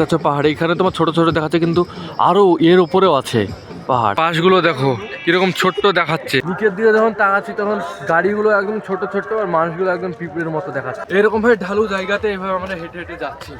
দেখতে পাচ্ছ পাহাড়। এখানে তোমার ছোট ছোট দেখাচ্ছে কিন্তু আরও এর উপরেও আছে পাহাড়। পাশগুলো দেখো কীরকম ছোট্ট দেখাচ্ছে। নিচের দিকে যখন তাকাচ্ছি তখন গাড়িগুলো একদম ছোট ছোট আর মানুষগুলো একদম পিঁপড়ের মতো দেখাচ্ছে। এরকম ভাবে ঢালু জায়গাতে এভাবে আমরা হেঁটে হেঁটে যাচ্ছি।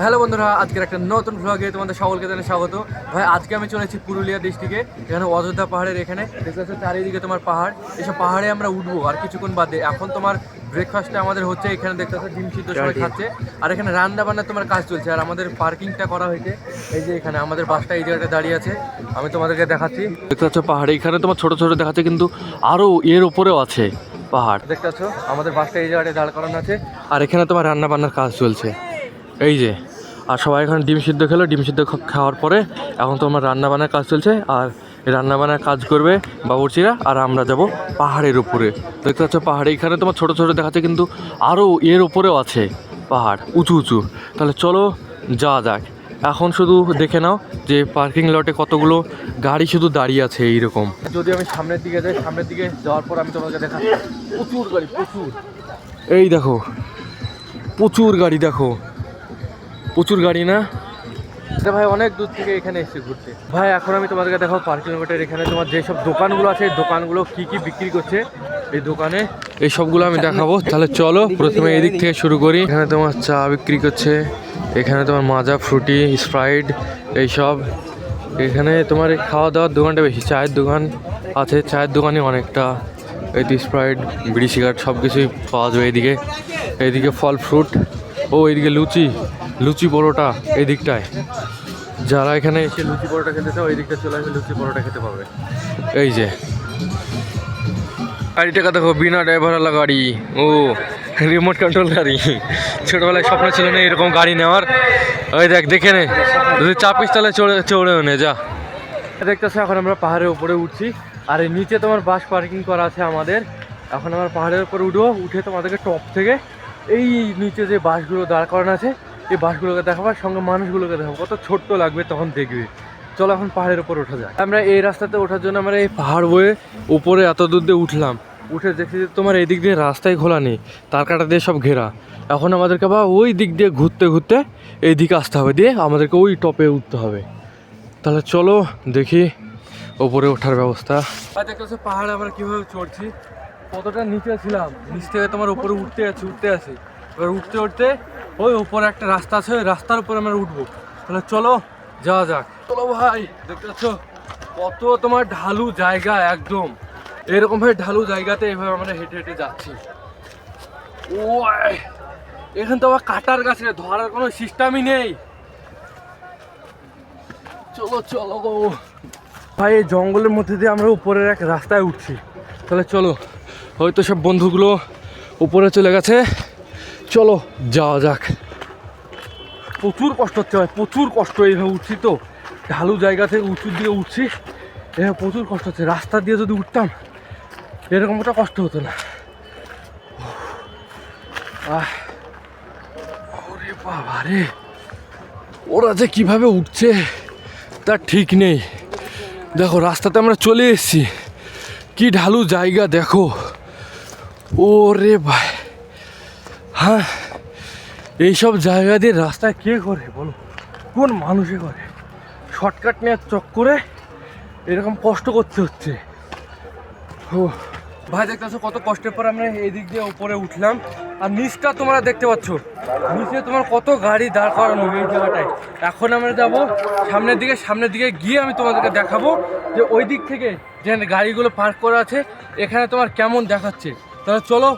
হ্যালো বন্ধুরা আজকের একটা নতুন ভ্লগে তোমাদের সকলকে জানাই স্বাগত। ভাই আজকে আমি চলেছি পুরুলিয়া ডিস্ট্রিক্টে এখানে অযোধ্যা পাহাড়ের এখানে। দেখতে পাচ্ছ চারিদিকে তোমার পাহাড়। এসব পাহাড়ে আমরা উঠবো আর কিছুক্ষণ বাদে। এখন তোমার ব্রেকফাস্টে আমাদের হচ্ছে এখানে দেখতে পাচ্ছ ডিম সিদ্ধ সবাই খাচ্ছে। আর এখানে রান্না বান্না তোমার কাজ চলছে আর আমাদের পার্কিংটা করা হয়েছে। এই যে এখানে আমাদের বাসটা এই জায়গাটা দাঁড়িয়ে আছে। আমি তোমাদেরকে দেখাচ্ছি। দেখতে পাচ্ছ পাহাড়ে এখানে তোমার ছোট ছোট দেখাচ্ছে কিন্তু আরও এর উপরেও আছে পাহাড়। দেখতে পাচ্ছ আমাদের বাসটা এই জায়গাটায় দাঁড় করানো আছে। আর এখানে তোমার রান্না বান্নার কাজ চলছে। এই যে, আর সবাই এখন ডিম সিদ্ধ খেলো, ডিম সিদ্ধ খাওয়ার পরে এখন তোমার রান্না বান্নার কাজ চলছে, আর এই রান্না বান্নার কাজ করবে বাবুর্চিরা, আর আমরা যাব পাহাড়ের উপরে। দেখতে পাচ্ছ পাহাড়ে, এখানে তোমার ছোটো ছোট দেখাচ্ছে, কিন্তু আরও এর উপরেও আছে পাহাড়, উঁচু উঁচু। তাহলে চলো যাওয়া যাক। এখন শুধু দেখে নাও যে পার্কিং লটে কতগুলো গাড়ি শুধু দাঁড়িয়ে আছে এইরকম। যদি আমি সামনের দিকে যাই, সামনের দিকে যাওয়ার পর আমি তোমাকে দেখা প্রচুর গাড়ি, প্রচুর। এই দেখো, প্রচুর গাড়ি দেখো। প্রচুর গাড়ি না? ভাই অনেক দূর থেকে এখানে এসেছি ঘুরতে। ভাই, এখন আমি তোমাদেরকে দেখাবো পার কিলোমিটার এখানে তোমার যেসব দোকানগুলো আছে দোকানগুলো কি কি বিক্রি করছে এই দোকানে? এই সবগুলো আমি দেখাবো। তাহলে চলো, প্রথমে এদিক থেকে শুরু করি। এখানে তোমার চা বিক্রি করছে, এখানে তোমার মাজা, ফ্রুটি, স্প্রাইট এইসব এখানে তোমার এই খাওয়া দাওয়ার দোকানটা বেশি, চায়ের দোকান আছে। চায়ের দোকানে অনেকটা। এই স্প্রাইট, বিড়ি সিগারেট সব কিছুই পাওয়া যাবে এদিকে। এইদিকে ফল, ফ্রুট, ও এইদিকে লুচি। লুচি পরোটা এই দিকটায় যারা এখানে এসে লুচি পরোটা খেতে চাও এই দিকটা চলে আসে লুচি পরোটা খেতে পাবে। এই যে। গাড়িটাকে দেখো, বিনা ড্রাইভারওয়ালা গাড়ি। ও রিমোট কন্ট্রোল গাড়ি। ছোটোবেলায় স্বপ্ন ছিল না এরকম গাড়ি নেওয়ার। ওই দেখ, দেখে নে। যদি চাপিস তাহলে চড়ে চড়েও নে, যা। দেখতেছো, এখন আমরা পাহাড়ের উপরে উঠছি। আর এই নিচে তোমার বাস পার্কিং করা আছে আমাদের। এখন আমরা পাহাড়ের উপরে উঠবো, উঠে তোমাদেরকে টপ থেকে এই নিচে যে বাসগুলো দাঁড় করানো আছে এই বাসগুলোকে দেখাবো সঙ্গে মানুষগুলোকে দেখাবো। কত ছোট্ট লাগবে তখন দেখবে। চলো এখন পাহাড়ের উপর ওঠা যায় আমরা এই রাস্তাতে ওঠার জন্য আমরা এই পাহাড় বয়ে উপরে এত দূর দিয়ে উঠলাম। উঠে দেখছি যে তোমার এই দিক দিয়ে রাস্তায় খোলা নেই। তার কাটা দিয়ে সব ঘেরা। এখন আমাদেরকে বা ওই দিক দিয়ে ঘুরতে ঘুরতে এই দিকে আসতে হবে। দিয়ে আমাদেরকে ওই টপে উঠতে হবে। তাহলে চলো দেখি ওপরে ওঠার ব্যবস্থা। দেখতেছো পাহাড়ে আমরা কীভাবে চড়ছি? কতটা নিচে ছিলাম। নিচ থেকে তোমার উপরে উঠতে আছি উঠতে আছি। এবার উঠতে উঠতে ওই উপরে একটা রাস্তা আছে, ওই রাস্তার উপরে আমরা উঠবো। তাহলে চলো, যাওয়া যাক। চলো ভাই, দেখতে পাচ্ছ? কত তোমার ঢালু জায়গা একদম। এরকম ভাবে ঢালু জায়গাতে এভাবে আমরা হেঁটে হেঁটে যাচ্ছি। ও এখানে তো আবার কাটার গাছ ধরার কোনো সিস্টেমই নেই। চলো চলো গো। ভাই, এই জঙ্গলের মধ্যে দিয়ে আমরা উপরের এক রাস্তায় উঠছি। তাহলে চলো, হয়তো সব বন্ধুগুলো উপরে চলে গেছে। চলো, যাওয়া যাক। প্রচুর কষ্ট হচ্ছে ভাই, প্রচুর কষ্ট এইভাবে উঠছি তো। ঢালু জায়গা থেকে উঁচুর দিয়ে উঠছি। এভাবে প্রচুর কষ্ট হচ্ছে, রাস্তা দিয়ে যদি উঠতাম, এরকম একটা কষ্ট হতো না। ওরে বাবা রে। ওরা যে কীভাবে উঠছে তার ঠিক নেই। দেখো, রাস্তাতে আমরা চলে এসেছি। কি ঢালু জায়গা, দেখো। ওরে ভাই। হ্যাঁ এইসব জায়গা দিয়ে রাস্তায় কে করে বলো? কোন মানুষে করে? শর্টকাট নেওয়ার চক্করে এরকম কষ্ট করতে হচ্ছে। ও, ভাই, দেখতেছো কত কষ্টের পর আমরা এই দিক দিয়ে উপরে উঠলাম। আর নিচটা তোমরা দেখতে পাচ্ছ। নিচে তোমার কত গাড়ি দাঁড় করানো এই জায়গাটায়। এখন আমরা যাব সামনের দিকে সামনের দিকে গিয়ে আমি তোমাদেরকে দেখাবো যে ওই দিক থেকে যেখানে গাড়িগুলো পার্ক করা আছে, এখানে তোমার কেমন দেখাচ্ছে। তাহলে চলো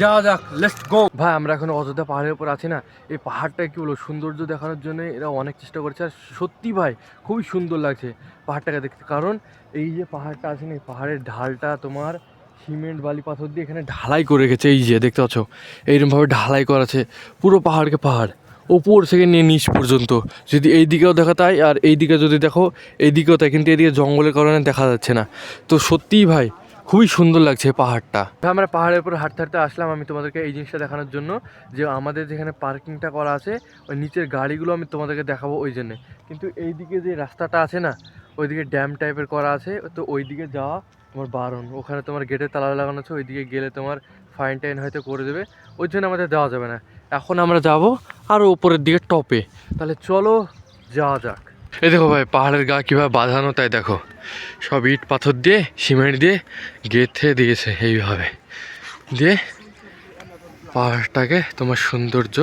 যাওয়া যাক লেটস গো ভাই, আমরা এখন অযোধ্যা পাহাড়ের উপর আছি না। এই পাহাড়টা কি বলব, সৌন্দর্য দেখানোর জন্য এরা অনেক চেষ্টা করছে। আর সত্যি ভাই, খুবই সুন্দর লাগছে পাহাড়টাকে দেখতে। কারণ এই যে পাহাড়টা আছে না, এই পাহাড়ের ঢালটা তোমার সিমেন্ট, বালি, পাথর দিয়ে এখানে ঢালাই করে রেখেছে। এই যে, দেখতে পাচ্ছ? এইরকমভাবে ঢালাই করা আছে পুরো পাহাড়কে পাহাড়। ওপর থেকে নিয়ে নিচ পর্যন্ত। যদি এই দিকেও দেখা তাই, আর এই দিকে যদি দেখো, এই দিকেও তাই। কিন্তু এদিকে জঙ্গলের কারণে দেখা যাচ্ছে না। তো সত্যিই ভাই খুবই সুন্দর লাগছে পাহাড়টা। আমরা পাহাড়ের উপর হাঁটতে হাঁটতে আসলাম আমি তোমাদেরকে এই জিনিসটা দেখানোর জন্য, যে আমাদের যেখানে পার্কিংটা করা আছে, ওই নিচের গাড়িগুলো আমি তোমাদেরকে দেখাবো ওই জন্যে। কিন্তু এই দিকে যে রাস্তাটা আছে না, ওইদিকে ড্যাম টাইপের করা আছে, তো ওই দিকে যাওয়া তোমার বারণ। ওখানে তোমার গেটে তালা লাগানো আছে, ওইদিকে গেলে তোমার ফাইন টাইন হয়তো করে দেবে। ওই জন্য আমাদের দেওয়া যাবে না। এখন আমরা যাব আরও উপরের দিকে টপে তাহলে চলো যাওয়া যাক। এই দেখো ভাই পাহাড়ের গা কীভাবে বাঁধানো তাই দেখো। সব ইট পাথর দিয়ে সিমেন্ট দিয়ে গেঁথে দিয়েছে এইভাবে। দিয়ে পাহাড়টাকে তোমার সৌন্দর্য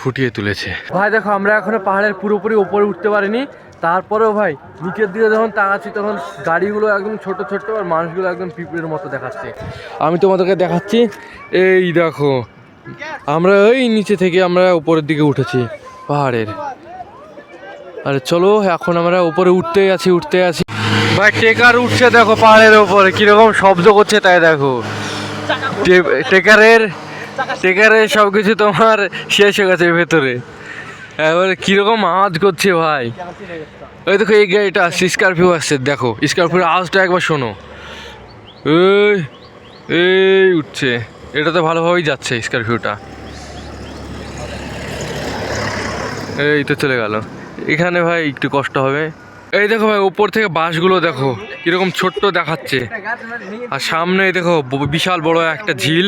ফুটিয়ে তুলেছে। ভাই দেখো আমরা এখনও পাহাড়ের পুরোপুরি উপরে উঠতে পারিনি। তারপরেও ভাই নিচের দিকে যখন তাকাচ্ছি তখন গাড়িগুলো একদম ছোট ছোট আর মানুষগুলো একদম পিঁপড়ের মতো দেখাচ্ছে। আমি তোমাদেরকে দেখাচ্ছি এই দেখো আমরা ওই নিচে থেকে আমরা উপরের দিকে উঠেছি পাহাড়ের। আরে চলো, এখন আমরা উপরে উঠতেই আছি, উঠতে আছি। ভাই, টেকার উঠছে দেখো পাহাড়ের উপরে, কীরকম শব্দ করছে তাই দেখো। টেকারের টেকারের সব কিছু তোমার শেষ হয়ে গেছে ভেতরে। এবারে কীরকম আওয়াজ করছে ভাই। ওই দেখো, এই গাড়িটা আসছে স্করপিও আসছে, দেখো। স্করপিওর আওয়াজটা একবার শোনো। এই এই উঠছে। এটা তো ভালোভাবেই যাচ্ছে স্করপিওটা। এই তো চলে গেল। এখানে ভাই একটু কষ্ট হবে। এই দেখো ভাই, উপর থেকে বাঁশগুলো দেখো, কীরকম ছোট্ট দেখাচ্ছে। আর সামনে দেখো, বিশাল বড় একটা ঝিল।